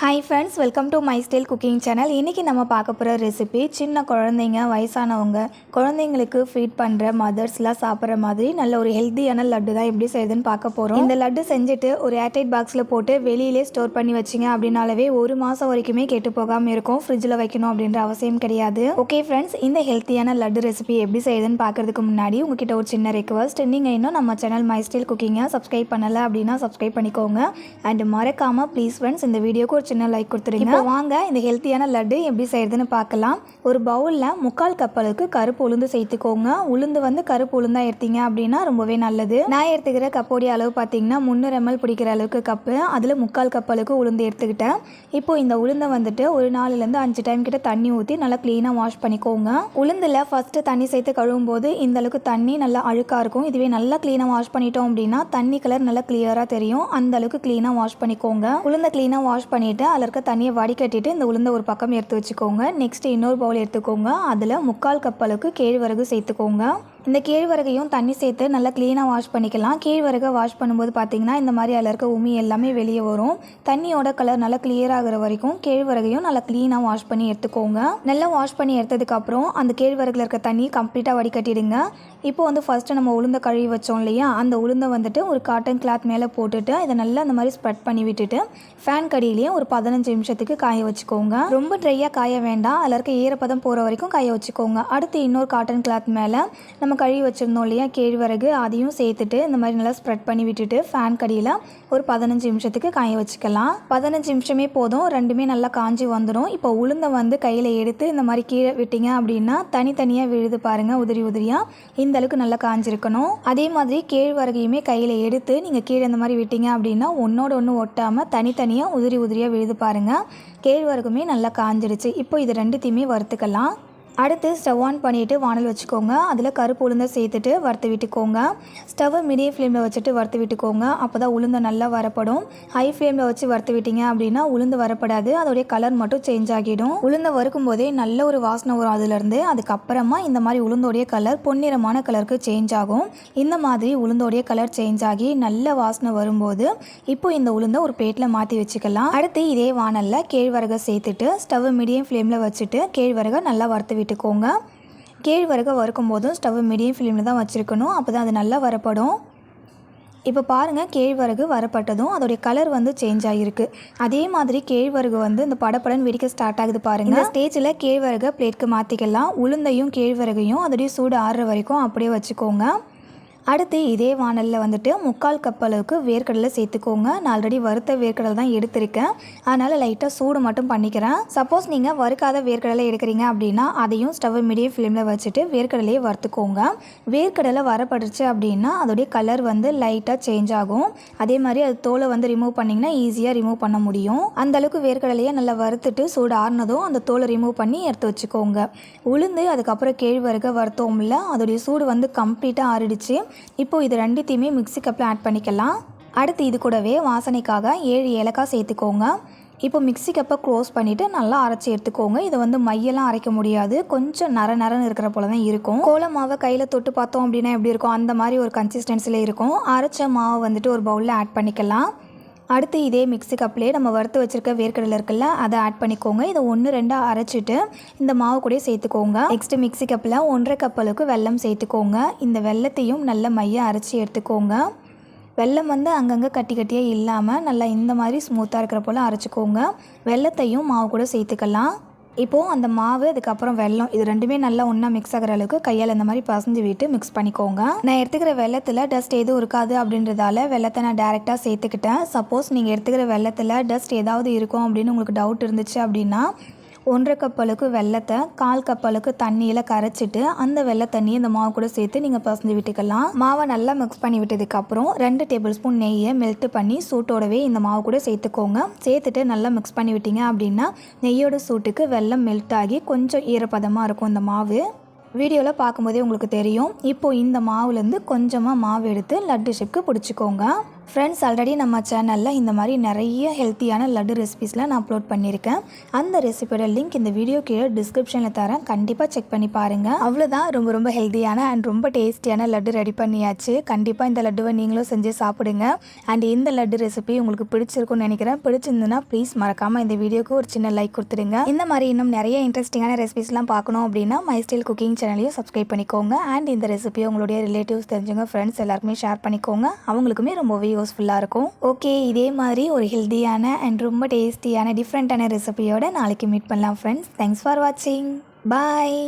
Hi friends welcome to my style cooking channel இன்றைக்கி நம்ம பார்க்க போகிற ரெசிபி சின்ன குழந்தைங்க வயசானவங்க குழந்தைங்களுக்கு ஃபீட் பண்ணுற மதர்ஸ்லாம் சாப்பிட்ற மாதிரி நல்ல ஒரு ஹெல்த்தியான லட்டு தான் எப்படி செய்யுதுன்னு பார்க்க போகிறோம் இந்த லட்டு செஞ்சுட்டு ஒரு ஏர்டைட் பாக்ஸில் போட்டு வெளியிலே ஸ்டோர் பண்ணி வச்சிங்க அப்படின்னாலவே ஒரு மாதம் வரைக்குமே கெட்டு போகாமல் இருக்கும். ஃப்ரிட்ஜில் வைக்கணும் அப்படின்ற அவசியம் கிடையாது. ஓகே ஃப்ரெண்ட்ஸ் இந்த ஹெல்த்தியான லட்டு ரெசிபி எப்படி செய்யுதுன்னு பார்க்குறதுக்கு முன்னாடி உங்ககிட்ட ஒரு சின்ன ரெக்வஸ்ட் நீங்கள் இன்னும் நம்ம சேனல் மை ஸ்டைல் குக்கிங்கை சப்ஸ்கிரைப் பண்ணலை அப்படின்னா சப்ஸ்கிரைப் பண்ணிக்கோங்க. அண்ட் மறக்காமல் ப்ளீஸ் ஃப்ரெண்ட்ஸ் இந்த வீடியோக்கு ஒரு சின்ன லைக் கொடுத்துருங்க. இப்போ வாங்க இந்த ஹெல்த்தியான லட்டு எப்படி செய்யறதுன்னு பார்க்கலாம். ஒரு பவுலில் முக்கால் கப் அளவுக்கு கருப்பு உளுந்து சேர்த்துக்கோங்க. உளுந்து வந்து கருப்பு உளுந்தா எடுத்தீங்க அப்படின்னா ரொம்பவே நல்லது. நான் எடுத்துக்கிற கப்போடைய அளவு பார்த்தீங்கன்னா முந்நூறு எம்எல் பிடிக்கிற அளவுக்கு கப்பு அதில் முக்கால் கப் அளவுக்கு உளுந்து எடுத்துக்கிட்டேன். இப்போ இந்த உளுந்தை வந்துட்டு ஒரு நாலுலேருந்து அஞ்சு டைம் கிட்ட தண்ணி ஊற்றி நல்லா க்ளீனாக வாஷ் பண்ணிக்கோங்க. உளுந்தில் ஃபஸ்ட்டு தண்ணி சேர்த்து கழுவும் போது இந்த அளவுக்கு தண்ணி நல்லா அழுக்காக இருக்கும். இதுவே நல்லா க்ளீனாக வாஷ் பண்ணிட்டோம் அப்படின்னா தண்ணி கலர் நல்லா கிளியராக தெரியும். அந்த அளவுக்கு க்ளீனாக வாஷ் பண்ணிக்கோங்க. உளுந்தை க்ளீனாக வாஷ் பண்ணிவிட்டு அதில் இருக்க தண்ணியை வடிகட்டிட்டு இந்த உளுந்த ஒரு பக்கம் எடுத்து வச்சுக்கோங்க. நெக்ஸ்ட் இன்னொரு பவுல் எடுத்துக்கோங்க. அதில் முக்கால் கப் அளவுக்கு கேழ்வரகு சேர்த்துக்கோங்க. இந்த கேழ்வரகையும் தண்ணி சேர்த்து நல்லா க்ளீனாக வாஷ் பண்ணிக்கலாம். கேழ்வரகை வாஷ் பண்ணும்போது பார்த்தீங்கன்னா இந்த மாதிரி அதில் இருக்க உமி எல்லாமே வெளியே வரும். தண்ணியோட கலர் நல்லா clear வரைக்கும் கேழ்வரகையும் நல்லா க்ளீனாக வாஷ் பண்ணி எடுத்துக்கோங்க. நல்லா வாஷ் பண்ணி எடுத்ததுக்கப்புறம் அந்த கேழ்வரகில் இருக்க தண்ணியை கம்ப்ளீட்டாக வடிகட்டிடுங்க. இப்போ வந்து ஃபஸ்ட்டு நம்ம உளுந்த கழுவி வச்சோம் இல்லையா? அந்த உளுந்தை வந்துட்டு ஒரு காட்டன் கிளாத் மேலே போட்டுட்டு இதை நல்லா அந்த மாதிரி ஸ்ப்ரெட் பண்ணி விட்டுட்டு ஃபேன் கடியிலேயே ஒரு பதினஞ்சு நிமிஷத்துக்கு காய வச்சுக்கோங்க. ரொம்ப ட்ரையாக காய வேண்டாம். அதில் இருக்க ஈரப்பதம் போகிற வரைக்கும் காய வச்சுக்கோங்க. அடுத்து இன்னொரு காட்டன் கிளாத் மேலே நம்ம கழுவி வச்சுருந்தோம் இல்லையா? கேழ்வரகு அதையும் சேர்த்துட்டு இந்த மாதிரி நல்லா ஸ்ப்ரெட் பண்ணி விட்டுட்டு ஃபேன் கடியில் ஒரு பதினஞ்சு நிமிஷத்துக்கு காய வச்சுக்கலாம். பதினஞ்சு நிமிஷமே போதும். ரெண்டுமே நல்லா காஞ்சி வந்துடும் இப்போ உளுந்தை வந்து கையில் எடுத்து இந்த மாதிரி கீழே விட்டீங்க அப்படின்னா தனித்தனியாக விழுது பாருங்கள் உதிரி உதிரியாக இந்த அளவுக்கு நல்லா காஞ்சிருக்கணும். அதே மாதிரி கேழ்வரகையுமே கையில் எடுத்து நீங்கள் கீழே இந்த மாதிரி விட்டீங்க அப்படின்னா ஒன்றோட ஒன்று ஒட்டாமல் தனித்தனியாக உதிரி உதிரியாக விழுது பாருங்கள் கேழ்வரகுமே நல்லா காஞ்சிருச்சு. இப்போ இது ரெண்டுத்தையுமே வறுத்துக்கலாம். அடுத்து ஸ்டவ் ஆன் பண்ணிவிட்டு வானல் வச்சுக்கோங்க. அதில் கருப்பு உளுந்தை சேர்த்துட்டு வறுத்து விட்டுக்கோங்க. ஸ்டவ்வை மீடியம் ஃப்ளேமில் வச்சுட்டு வறுத்து விட்டுக்கோங்க. அப்போ தான் உளுந்தை நல்லா வரப்படும். ஹை ஃப்ளேமில் வச்சு வறுத்து விட்டீங்க அப்படின்னா உளுந்து வரப்படாது. அதோடைய கலர் மட்டும் சேஞ்ச் ஆகிடும். உளுந்தை வறுக்கும் போதே நல்ல ஒரு வாசனை வரும் அதுலேருந்து. அதுக்கப்புறமா இந்த மாதிரி உளுந்தோடைய கலர் பொன்னிறமான கலருக்கு சேஞ்ச் ஆகும். இந்த மாதிரி உளுந்தோடைய கலர் சேஞ்ச் ஆகி நல்ல வாசனை வரும்போது இப்போ இந்த உளுந்தை ஒரு பிளேட்டில் மாற்றி வச்சுக்கலாம். அடுத்து இதே வானலில் கேழ்வரகை சேர்த்துட்டு ஸ்டவ் மீடியம் ஃப்ளேமில் வச்சுட்டு கேழ்வரகை நல்லா வறுத்து விட்டு விட்டுக்கோங்க கேழ்வரகு வறுக்கும் போதும் ஸ்டவ் மீடியம் ஃப்ளேமில் தான் வச்சுருக்கணும். அப்போ தான் அது நல்லா வரப்படும். இப்போ பாருங்கள் கேழ்வரகு வரப்பட்டதும் அதோடைய கலர் வந்து சேஞ்ச் ஆகிருக்கு அதே மாதிரி கேழ்வரகு வந்து இந்த படப்படன் வெடிக்க ஸ்டார்ட் ஆகுது பாருங்க. இந்த ஸ்டேஜில் கேழ்வரகை பிளேட்க்கு மாற்றிக்கலாம் உளுந்தையும் கேழ்வரகையும் அதோடைய சூடு ஆறுற வரைக்கும் அப்படியே வச்சுக்கோங்க. அடுத்து இதே வானலில் வந்துட்டு முக்கால் கப் அளவுக்கு வேர்க்கடலை சேர்த்துக்கோங்க. நான் ஆல்ரெடி வறுத்த வேர்க்கடலை தான் எடுத்திருக்கேன். அதனால் லைட்டாக சூடு மட்டும் பண்ணிக்கிறேன். சப்போஸ் நீங்கள் வறுக்காத வேர்க்கடலை எடுக்கிறீங்க அப்படின்னா அதையும் ஸ்டவ் மீடியம் ஃப்ளேமில் வச்சுட்டு வேர்க்கடலையை வறுத்துக்கோங்க. வேர்க்கடலை வரப்படுச்சு அப்படின்னா அதோடைய கலர் வந்து லைட்டாக சேஞ்ச் ஆகும். அதே மாதிரி அது தோலை வந்து ரிமூவ் பண்ணிங்கன்னா ஈஸியாக ரிமூவ் பண்ண முடியும். அந்த அளவுக்கு வேர்க்கடலையை நல்லா வறுத்துட்டு சூடு ஆறுனதும் அந்த தோலை ரிமூவ் பண்ணி எடுத்து வச்சுக்கோங்க. உளுந்து அதுக்கப்புறம் கேழ்வரகை வறுத்தோம்ல அதோடைய சூடு வந்து கம்ப்ளீட்டாக ஆறிடுச்சு. இப்போது இது ரெண்டுத்தையுமே மிக்ஸி கப்பில் ஆட் பண்ணிக்கலாம். அடுத்து இது கூடவே வாசனைக்காக ஏழு ஏலக்காய் சேர்த்துக்கோங்க. இப்போ மிக்ஸி கப்பை க்ளோஸ் பண்ணிவிட்டு நல்லா அரைச்சி எடுத்துக்கோங்க. இதை வந்து மையெல்லாம் அரைக்க முடியாது. கொஞ்சம் நர நரன்னு இருக்கிற போல தான் இருக்கும். கோல மாவை கையில் தொட்டு பார்த்தோம் அப்படின்னா எப்படி இருக்கும்? அந்த மாதிரி ஒரு கன்சிஸ்டன்சியில் இருக்கும். அரைச்ச மாவை வந்துட்டு ஒரு பவுலில் ஆட் பண்ணிக்கலாம். அடுத்து இதே மிக்ஸி கப்லேயே நம்ம வறுத்து வச்சுருக்க வேர்க்கடலை இருக்குல்ல அதை ஆட் பண்ணிக்கோங்க. இதை ஒன்று ரெண்டாக அரைச்சிட்டு இந்த மாவு கூட சேர்த்துக்கோங்க. நெக்ஸ்ட்டு மிக்ஸி கப்பில் ஒன்றரை கப் அளவுக்கு வெல்லம் சேர்த்துக்கோங்க. இந்த வெல்லத்தையும் நல்ல மையம் அரைச்சி எடுத்துக்கோங்க. வெல்லம் வந்து அங்கங்கே கட்டி கட்டியே இல்லாமல் நல்லா இந்த மாதிரி ஸ்மூத்தாக இருக்கிற போல் அரைச்சிக்கோங்க. வெல்லத்தையும் மாவு கூட சேர்த்துக்கலாம். இப்போது அந்த மாவு அதுக்கப்புறம் வெல்லம் இது ரெண்டுமே நல்லா ஒன்றா மிக்ஸ் ஆகிற அளவுக்கு கையால் இந்த மாதிரி பசஞ்சு விட்டு மிக்ஸ் பண்ணிக்கோங்க. நான் எடுத்துக்கிற வெள்ளத்தில் டஸ்ட் எதுவும் இருக்காது அப்படின்றதால வெள்ளத்தை நான் டேரெக்டாக சேர்த்துக்கிட்டேன். சப்போஸ் நீங்கள் எடுத்துக்கிற வெள்ளத்தில் டஸ்ட் ஏதாவது இருக்கும் அப்படின்னு உங்களுக்கு டவுட் இருந்துச்சு அப்படின்னா ஒன்றரை கப் அளவுக்கு வெள்ளத்தை கால் கப் அளவுக்கு தண்ணியில் கரைச்சிட்டு அந்த வெள்ளை தண்ணியை இந்த மாவு கூட சேர்த்து நீங்கள் பசஞ்சு விட்டுக்கலாம். மாவை நல்லா மிக்ஸ் பண்ணி விட்டதுக்கப்புறம் ரெண்டு டேபிள் ஸ்பூன் நெய்யை மெல்ட் பண்ணி சூட்டோடவே இந்த மாவு கூட சேர்த்துக்கோங்க. சேர்த்துட்டு நல்லா மிக்ஸ் பண்ணி விட்டீங்க அப்படின்னா நெய்யோட சூட்டுக்கு வெள்ளம் மெல்ட் ஆகி கொஞ்சம் ஈரப்பதமாக இருக்கும் இந்த மாவு. வீடியோவில் பார்க்கும்போதே உங்களுக்கு தெரியும். இப்போது இந்த மாவுலேருந்து கொஞ்சமாக மாவு எடுத்து லட்டு ஷேப்க்கு பிடிச்சிக்கோங்க. ஃப்ரெண்ட்ஸ் ஆல்ரெடி நம்ம சேனலில் இந்த மாதிரி நிறைய ஹெல்த்தியான லட்டு ரெசிபிஸ்லாம் நான் அப்லோட் பண்ணியிருக்கேன். அந்த ரெசிபியோட லிங்க் இந்த வீடியோ கீழே டிஸ்கிரிப்ஷனில் தரேன். கண்டிப்பாக செக் பண்ணி பாருங்கள் அவ்வளோதான் ரொம்ப ரொம்ப ஹெல்த்தியான அண்ட் ரொம்ப டேஸ்டியான லட்டு ரெடி பண்ணியாச்சு. கண்டிப்பாக இந்த லட்டுவை நீங்களும் செஞ்சு சாப்பிடுங்க. அண்ட் இந்த லட்டு ரெசிபி உங்களுக்கு பிடிச்சிருக்கும்னு நினைக்கிறேன். பிடிச்சிருந்துன்னா ப்ளீஸ் மறக்காமல் இந்த வீடியோக்கு ஒரு சின்ன லைக் கொடுத்துருங்க இந்த மாதிரி இன்னும் நிறைய இன்ட்ரெஸ்டிங்கான ரெசிபிஸ்லாம் பார்க்கணும் அப்படின்னா மை ஸ்டைல் குக்கிங் சேனலையும் சப்ஸ்கிரைப் பண்ணிக்கோங்க. அண்ட் இந்த ரெசிபியை உங்களுடைய ரிலேட்டிவ்ஸ் தெரிஞ்சவங்க ஃப்ரெண்ட்ஸ் எல்லாருக்குமே ஷேர் பண்ணிக்கோங்க. அவங்களுக்குமே ரொம்பவே யூஸ்ஃபுல்லாக இருக்கும். ஓகே இதே மாதிரி ஒரு ஹெல்த்தியான அண்ட் ரொம்ப டேஸ்டியான டிஃப்ரெண்ட்டான ரெசிபியோட நாளைக்கு மீட் பண்ணலாம் ஃப்ரெண்ட்ஸ் தேங்க்ஸ் ஃபார் வாட்சிங் பாய்